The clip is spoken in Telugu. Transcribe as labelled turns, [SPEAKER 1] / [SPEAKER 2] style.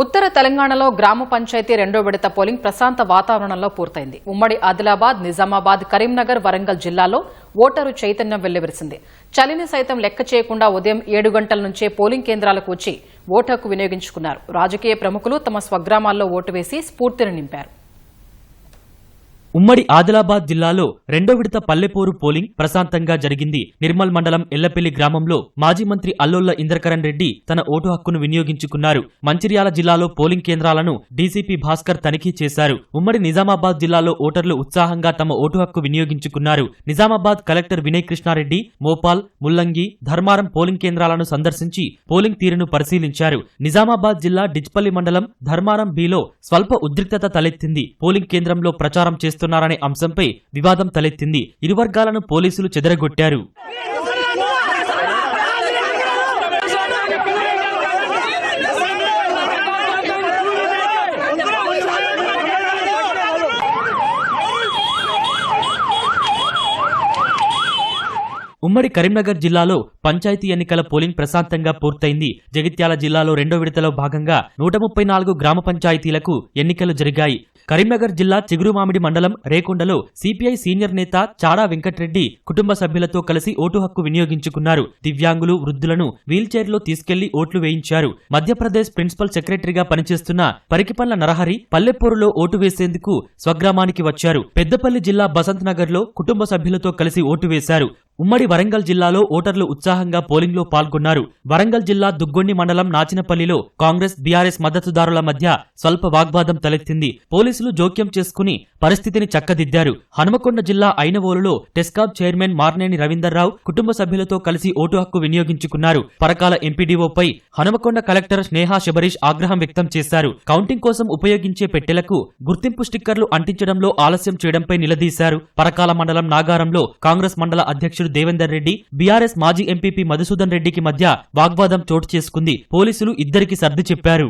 [SPEAKER 1] ఉత్తర తెలంగాణలో గ్రామ పంచాయతీ రెండో విడత పోలింగ్ ప్రశాంత వాతావరణంలో పూర్తయింది. ఉమ్మడి ఆదిలాబాద్ నిజామాబాద్ కరీంనగర్ వరంగల్ జిల్లాలో ఓటరు చైతన్యం వెల్లివిరిసింది. చలిని సైతం లెక్క చేయకుండా ఉదయం ఏడు గంటల నుంచే పోలింగ్ కేంద్రాలకు వచ్చి ఓటు హక్కు వినియోగించుకున్నారు. రాజకీయ ప్రముఖులు తమ స్వగ్రామాల్లో ఓటు వేసి స్ఫూర్తిని నింపారు.
[SPEAKER 2] ఉమ్మడి ఆదిలాబాద్ జిల్లాలో రెండో విడత పల్లెపోరు పోలింగ్ ప్రశాంతంగా జరిగింది. నిర్మల్ మండలం ఎల్లపెల్లి గ్రామంలో మాజీ మంత్రి అల్లోళ్ళ ఇంద్రకరణ్ రెడ్డి తన ఓటు హక్కును వినియోగించుకున్నారు. మంచిర్యాల జిల్లాలో పోలింగ్ కేంద్రాలను డీసీపీ భాస్కర్ తనిఖీ చేశారు. ఉమ్మడి నిజామాబాద్ జిల్లాలో ఓటర్లు ఉత్సాహంగా తమ ఓటు హక్కు వినియోగించుకున్నారు. నిజామాబాద్ కలెక్టర్ వినయ్ కృష్ణారెడ్డి మోపాల్ ముల్లంగి ధర్మారం పోలింగ్ కేంద్రాలను సందర్శించి పోలింగ్ తీరును పరిశీలించారు. నిజామాబాద్ జిల్లా డిచ్పల్లి మండలం ధర్మారం బిలో స్వల్ప ఉద్రిక్తత తలెత్తింది. పోలింగ్ కేంద్రంలో ప్రచారం చేస్తున్నారనే అంశంపై వివాదం తలెత్తింది. ఇరు వర్గాలను పోలీసులు చెదరగొట్టారు. ఉమ్మడి కరీంనగర్ జిల్లాలో పంచాయతీ ఎన్నికల పోలింగ్ ప్రశాంతంగా పూర్తయింది. జగిత్యాల జిల్లాలో రెండో విడతలో భాగంగా నూట ముప్పై నాలుగు గ్రామ పంచాయతీలకు ఎన్నికలు జరిగాయి. కరీంనగర్ జిల్లా చిగురుమామిడి మండలం రేకొండలో సిపిఐ సీనియర్ నేత చాడా వెంకట్రెడ్డి కుటుంబ సభ్యులతో కలిసి ఓటు హక్కు వినియోగించుకున్నారు. దివ్యాంగులు వృద్ధులను వీల్చైర్లో తీసుకెళ్ళి ఓట్లు వేయించారు. మధ్యప్రదేశ్ ప్రిన్సిపల్ సెక్రటరీగా పనిచేస్తున్న పరికిపల్ల నరహరి పల్లెపూరులో ఓటు వేసేందుకు స్వగ్రామానికి వచ్చారు. పెద్దపల్లి జిల్లా బసంత్ నగర్లో కుటుంబ సభ్యులతో కలిసి ఓటు వేశారు. ఉమ్మడి వరంగల్ జిల్లాలో ఓటర్లు ఉత్సాహంగా పోలింగ్లో పాల్గొన్నారు. వరంగల్ జిల్లా దుగ్గొండి మండలం నాచినపల్లిలో కాంగ్రెస్ బీఆర్ఎస్ మద్దతుదారుల మధ్య స్వల్ప వాగ్వాదం తలెత్తింది. పోలీసులు జోక్యం చేసుకుని పరిస్థితిని చక్కదిద్దారు. హనుమకొండ జిల్లా ఐనవోలులో టెస్కాబ్ చైర్మన్ మార్నేని రవీందర్రావు కుటుంబ సభ్యులతో కలిసి ఓటు హక్కు వినియోగించుకున్నారు. పరకాల ఎంపీడీఓపై హనుమకొండ కలెక్టర్ స్నేహా శబరీష్ ఆగ్రహం వ్యక్తం చేశారు. కౌంటింగ్ కోసం ఉపయోగించే పెట్టెలకు గుర్తింపు స్టిక్కర్లు అంటించడంలో ఆలస్యం చేయడంపై నిలదీశారు. పరకాల మండలం నాగారంలో కాంగ్రెస్ మండల అధ్యక్షుడు దేవేందర్ రెడ్డి బీఆర్ఎస్ మాజీ ఎంపీపీ మధుసూదన్ రెడ్డికి మధ్య వాగ్వాదం చోటు చేసుకుంది. పోలీసులు ఇద్దరికి సర్ది చెప్పారు.